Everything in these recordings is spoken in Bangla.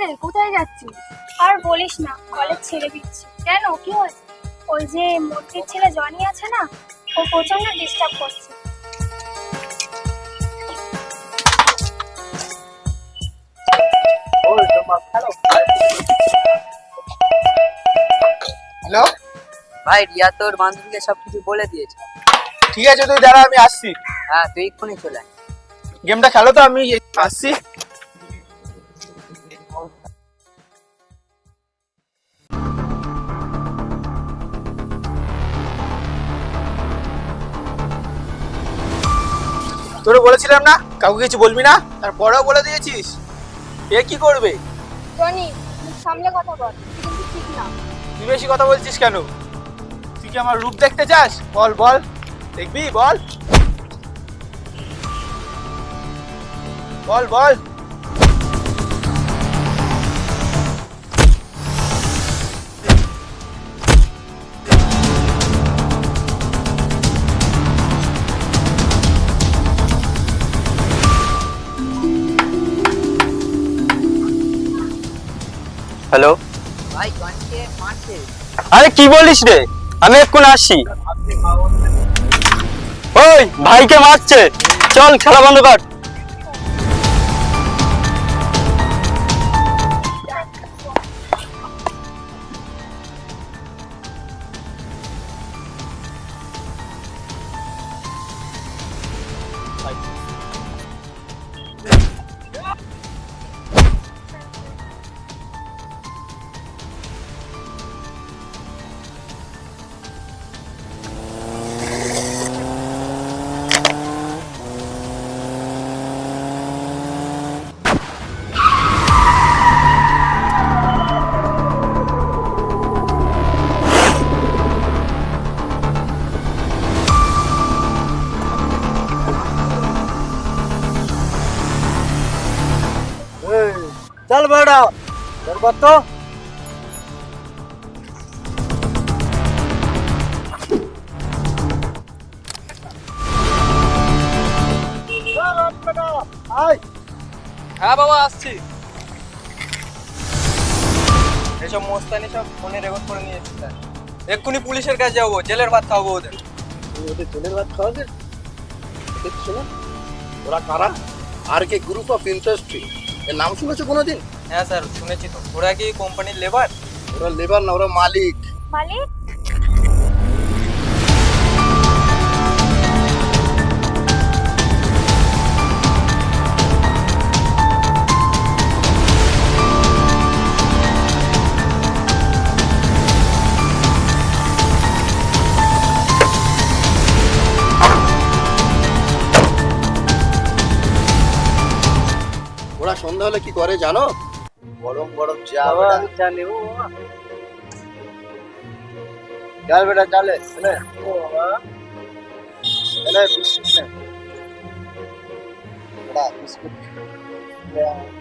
রে কোথায় যাচ্ছিস? আর বলিস না কলেজ ছেড়ে দিচ্ছি। কেন? কি হয়েছে? ওই যে মূর্তির ছেলে জনি আছে না ও প্রচণ্ড ডিস্টার্ব করছে। হ্যালো? ভাই রিয়া তোর বান্ধবীকে সবকিছু বলে দিয়েছে। ঠিক আছে তুই দাঁড়া আমি আসছি। হ্যাঁ তুই এক্ষুনি চলে আয়। গেমটা খেলো তো আমি আসছি। বলেছিলাম না? কাউকে কিছু বলবি না? তারপরেও বলে দিয়েছিস। এ কি করবে? জনি সামনে সামলে কথা বল। কিন্তু ঠিক না। তুই বেশি কথা বলছিস কেন? তুই কি আমার রূপ দেখতে চাস? বল বল। দেখবি? বল। বল বল। হ্যালো। ভাই জনকে মারছে আরে কি বলিস রে? আমি এক্ষুন আসি। ওই ভাইকে মারছে। চল খেলা বন্ধ কর। চল বেড়া তো হ্যাঁ বাবা আসছি। এসব মোস্তানি সব ফোনে রেকর্ড করে নিয়ে এসেছি স্যার। এক্ষুনি পুলিশের কাছে যাব জেলের ভাত খাব ওদের। ওদের জেলের ভাত খাওয়াবে? দেখছ না? ওরা কারা? আর কে? গ্রুপ অফ ইন্ডাস্ট্রি এর নাম শুনেছো কোনোদিন? হ্যাঁ স্যার শুনেছি তো। ওরা কি কোম্পানির লেবার ওরা লেবার না ওরা মালিক। মালিক? ওরা সন্ধ্যা হলে কি করে জানো? গরম গরম চা চা নেব চল বেটা চলে চলে চলে বিস্কুট নে বেটা বিস্কুট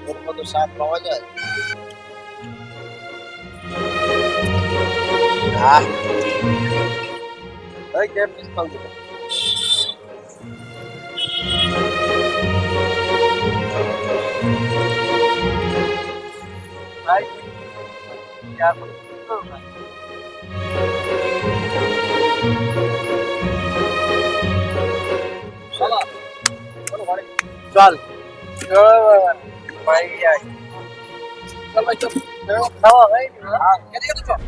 এর মতো স্বাদ পাওয়া যায় আহ এই কে প্রিন্সিপাল দিল আয় চল খাওয়া ভাই চল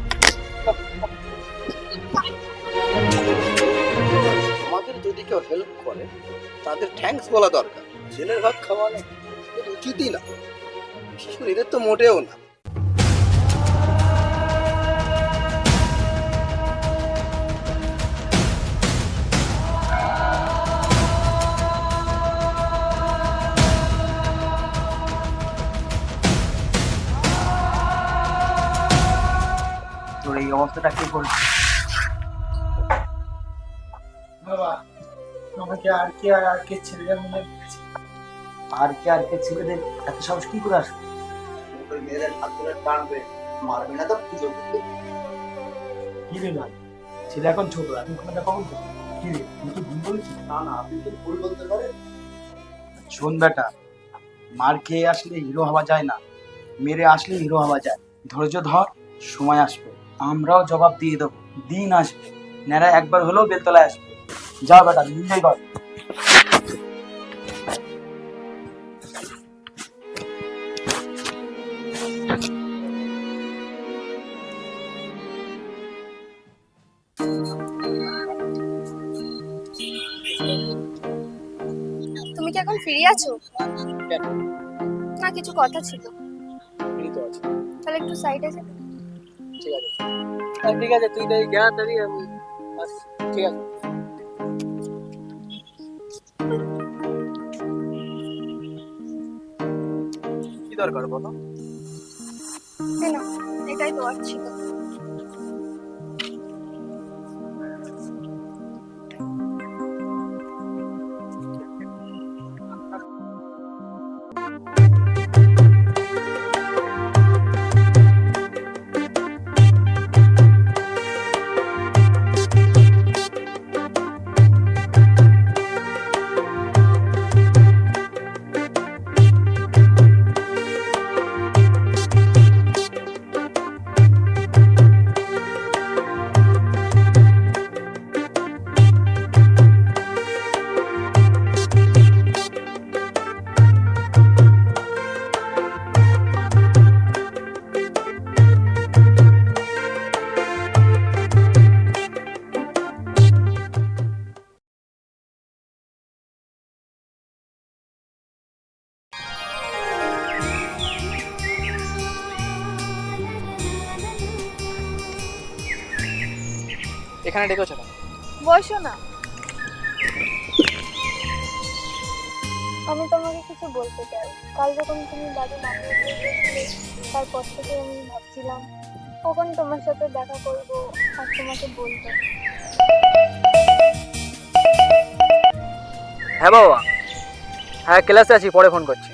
আমাদের যদি কেউ হেল্প করে, তাদের থ্যাঙ্কস বলা দরকার। জেলের ভাত খাওয়ানো উচিতই না। বিশেষ করে এদের তো মোটেও না। তোর এই অবস্থাটা কি করবি? বাবা আমাকে আর কে আর কে ছেলেদের মনে আর কে আর কে ছেলেদের এত সাহস কি করে আসবে? মেয়েদের হাত ধরে টানবে মারবে না তো পুজো করবে কি রে ভাই? ছেলে এখন ছোট এখন ক্ষমতা কখন করবে? কি রে তুই তো ভুল বলেছিস? না না আপনি কি ভুল বলতে পারেন। শোন বেটা মার খেয়ে আসলে হিরো হওয়া যায় না। মেরে আসলে হিরো হওয়া যায়। ধৈর্য ধর সময় আসবে। আমরাও জবাব দিয়ে দেবো। দিন আসবে ন্যাড়া একবার হলেও বেলতলায় আসবে। যাও বেটা এনজয় কর। তুমি কি এখন ফ্রি আছো? না কিছু কথা ছিল। ফ্রি তো আছে। তাহলে একটু সাইডে যা ঠিক আছে হ্যাঁ, ঠিক আছে তুই তাই যা তাই আমি। ঠিক আছে। কি দরকার বলো? এটাই তো আর ছিল। এখানে ডেকেছো না বসো না। আমি তোমাকে কিছু বলতে চাই। কাল যখন তুমি দাদু নামিয়ে দিয়েছিলে তারপর থেকে আমি ভাবছিলাম কখন তোমার সাথে দেখা করব আর তোমাকে বলব। হ্যাঁ বাবা। হ্যাঁ ক্লাসে আছি পরে ফোন করছি।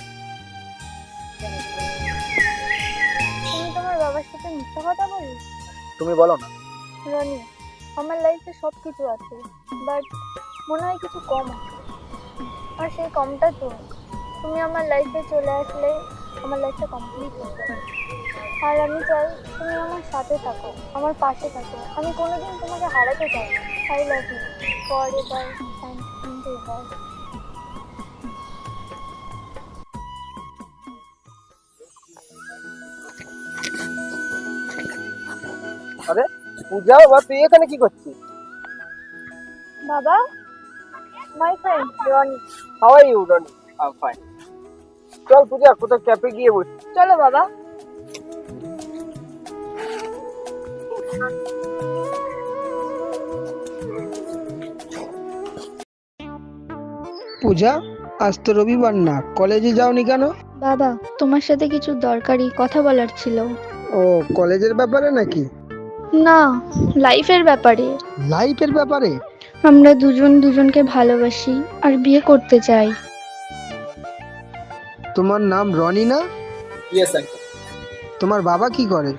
তুমি তোমার বাবার সাথে মিথ্যা কথা বললি তুমি বলো না। রনি আমার লাইফে সব কিছু আছে বাট মনে হয় কিছু কম আছে। আর সেই কমটা তুমি তুমি আমার লাইফে চলে আসলে আমার লাইফটা কমপ্লিট হয়ে যাবে। আর আমি চাই তুমি আমার সাথে থাকো, আমার পাশে থাকো। আমি কোনোদিন তোমাকে হারাতে চাই I love you for ever and ever আরে? পূজা বাবা তুই এখানে কি করছিস? বাবা my friend Rony. How are you Rony? I fine চল পূজা কোথাও ক্যাফে গিয়ে বসি। চলো বাবা। পূজা আজ তো রবিবার না। কলেজে যাওনি কেন? বাবা তোমার সাথে কিছু দরকারি কথা বলার ছিল। ও কলেজের ব্যাপারে নাকি? না লাইফের ব্যাপারে। লাইফের ব্যাপারে? আমরা দুজন দুজনকে ভালোবাসি আর বিয়ে করতে চাই। তোমার নাম রনি না? ইয়েস আঙ্কেল তোমার বাবা কি করে?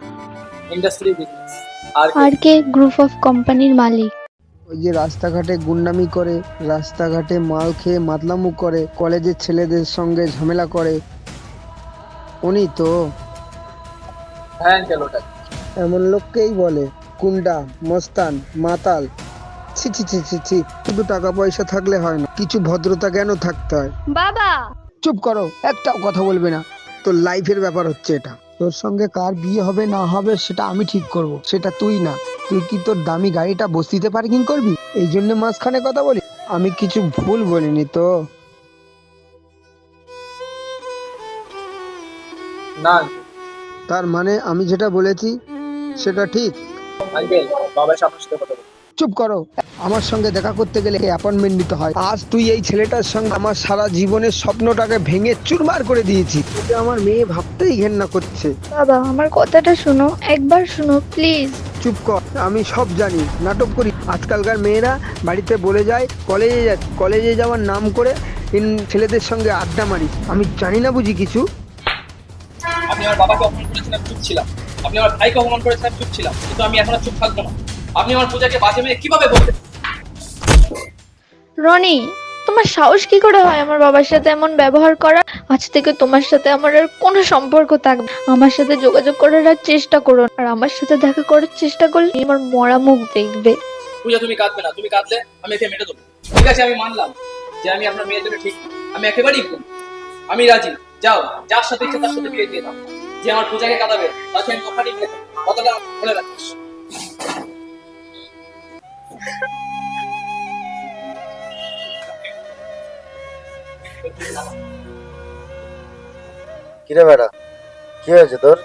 ইন্ডাস্ট্রি বিজনেস আর আর কে? গ্রুপ অফ কোম্পানির মালিক। ওই যে রাস্তাঘাটে গুন্ডামি করে রাস্তাঘাটে মাল খেয়ে মাতলামু করে কলেজের ছেলেদের সঙ্গে ঝামেলা করে। উনি তো? হ্যাঁ আঙ্কেল ওটা এমন লোককেই বলে গুন্ডা মস্তান মাতাল। ছি ছি ছি ছি ছি শুধু টাকা পয়সা থাকলে হয় না কিছু ভদ্রতা জ্ঞানও থাকতে হয়? বাবা! চুপ করো একটাও কথা বলবে না। তোর লাইফের ব্যাপার হচ্ছে এটা। তোর সঙ্গে কার বিয়ে হবে না হবে সেটা আমি ঠিক করব সেটা তুই না। তুই কি তোর দামি গাড়িটা বস্তিতে পার্কিং করবি? এই জন্য মাঝখানে কথা বলি। আমি কিছু ভুল বলিনি তো। না। তার মানে আমি যেটা বলেছি সেটা ঠিক। আঙ্কেল বাবার সাথে সাথে কথা চুপ করো। আমার সঙ্গে দেখা করতে গেলে অ্যাপয়েন্টমেন্ট নিতে হয়। আজ তুই এই ছেলেটার সঙ্গে আমার সারা জীবনের স্বপ্নটাকে ভেঙে চুরমার করে দিয়েছি তোকে আমার মেয়ে ভাবতেই ঘেন্না করছে। বাবা আমার কথাটা শোনো। একবার শোনো প্লিজ। চুপ কর আমি সব জানি। নাটক করি। আজকালকার মেয়েরা বাড়িতে বলে যায় কলেজে যা কলেজে যাওয়ার নাম করে ইন ছেলেদের সঙ্গে আড্ডা মারি আমি জানি না বুঝি কিছু। আপনি আমার বাবাকে অপমান করেছিলাম চুপ ছিলাম। আপনি আমার ভাইকে অপমান করেছিলাম চুপ ছিলাম কিন্তু আমি এখন চুপ থাকব না। আপনি আমার পূজাকে বাজে মেয়ে কীভাবে বলতে রনি তোমার সাহস কি করে হয় আমার বাবার সাথে এমন ব্যবহার করা আজ থেকে তোমার সাথে আমার আর কোনো সম্পর্ক থাকবে আমার সাথে যোগাযোগ করার আর চেষ্টা করো না। আর আমার সাথে দেখা করার চেষ্টা করলে আমার মরা মুখ দেখবে। পূজা তুমি কাঁদবে না তুমি কাঁদলে আমি একে মেটে দেবো। ঠিক আছে আমি মানলাম যে আমি আপনার মেয়ের জন্য ঠিক আমি একেবারেই আমি রাজি। যাও যার সাথে ইচ্ছে তার সাথে বিয়ে দিয়ে দাও। যে আমার পূজাকে কাঁদাবে তাকে আমি ওখানেই বিয়ে কথাটা বলে রাখিস। কিরে বেটা কি হয়েছে তোর?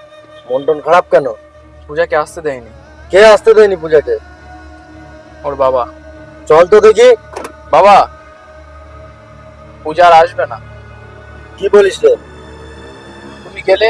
মন টন খারাপ কেন? পূজাকে আসতে দেয়নি। কে আসতে দেয়নি পূজাকে? ওর বাবা। চল তো দেখি। বাবা পূজা আর আসবে না। কি বলিস রে তুমি গেলে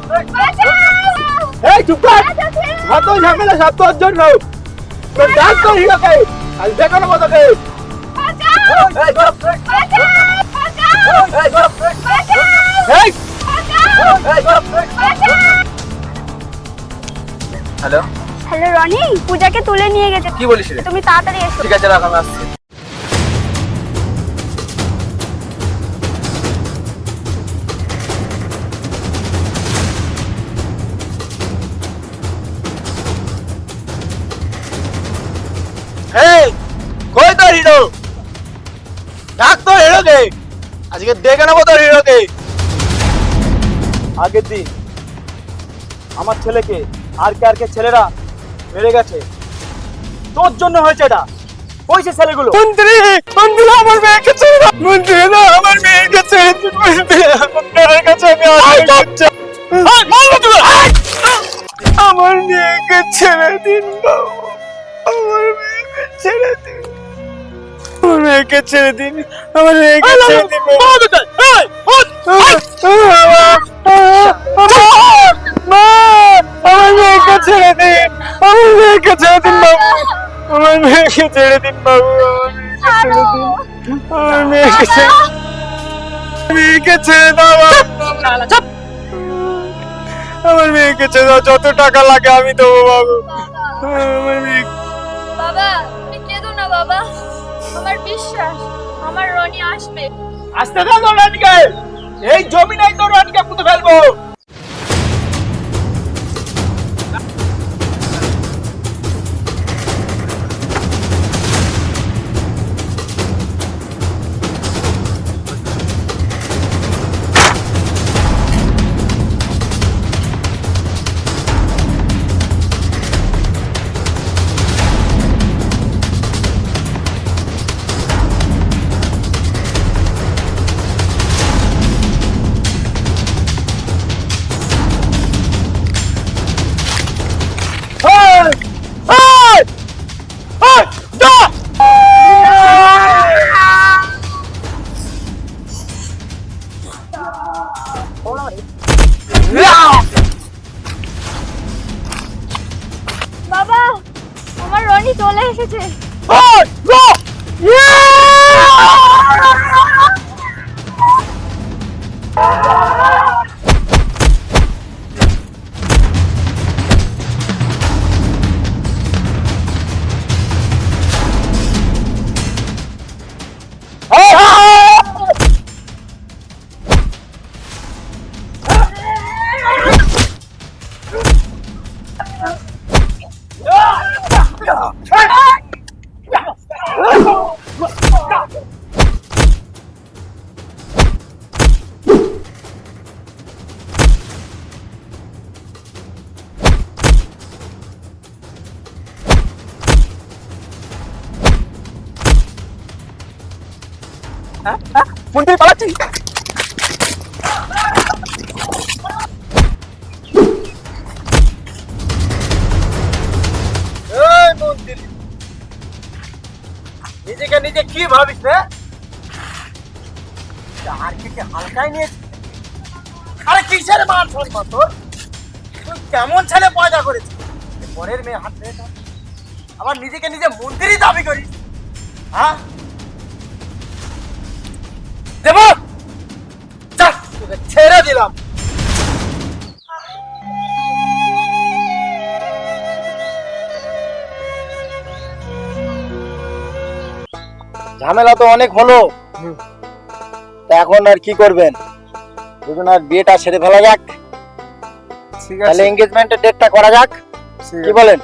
এই চুপ কর। কত ঝামেলা সব তোর জন্য। তোর ডাক তো হিরোকে আজ দেখো না তোকে হ্যালো। হ্যালো রনি পূজাকে তুলে নিয়ে গেছে। কি বলিস তুমি তাড়াতাড়ি এসো। ঠিক আছে রাখ আমি আসছি। আজকে দেখে নেব তোর হিরোকে। আগের দিন আমার ছেলেকে আর কে আর কে ছেলেরা মেরে গেছে। তোর জন্য হয়েছে এটা। কইছে ছেলেগুলো। মন্ত্রী মন্ত্রী আমার মেয়েকে ছেড়ে দাও মন্ত্রী না আমার মেয়েকে ছেড়ে দিন মন্ত্রী আপনার কাছে আমি আসছি আমার মেয়েকে ছেড়ে দিন। বাবু আমার মেয়েকে ছেড়ে দিন। আমার মেয়েকে ছেড়ে দিন। আমার মেয়েকে ছেড়ে দিন। মা আমার মেয়েকে ছেড়ে দিন। আমার মেয়েকে ছেড়ে দিন বাবু। আমার মেয়েকে ছেড়ে দিন বাবু। আমার মেয়েকে ছেড়ে দিন। আমার মেয়েকে ছেড়ে মেয়েকে ছেড়ে দাও আমার মেয়েকে ছেড়ে দাও। যত টাকা লাগে আমি দেবো বাবু। আমার মেয়ে বিশ্বাস আমার রনি আসবে। আসতে দাও রনিকে। এই জমি নাই তো রনিকে পুঁতে ফেলব। মন্ত্রী পালাচ্ছি নিজেকে নিজে কি ভাবিস রে আর কি হালকাই নিয়েছিস আরে কিসের মান সম্মান তোর? তুই কেমন ছেলে পয়দা করেছিস পরের মেয়ে হাত ধরে থাক? আবার নিজেকে নিজে মন্ত্রী দাবি করিস। হ্যাঁ? ঝামেলা তো অনেক হলো। তা এখন আর কি করবেন? দুজন আর বিয়েটা সেরে ফেলা যাক। ঠিক তাহলে এঙ্গেজমেন্টের ডেটটা করা যাক। কি বলেন?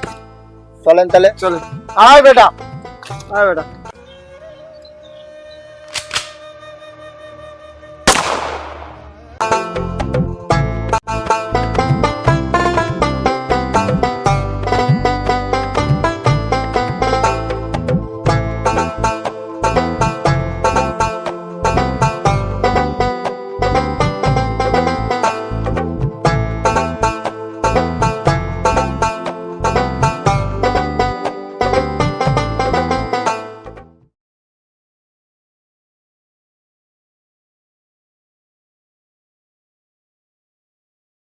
চলেন তাহলে। চলেন। আয় বেটা। আয় বেটা।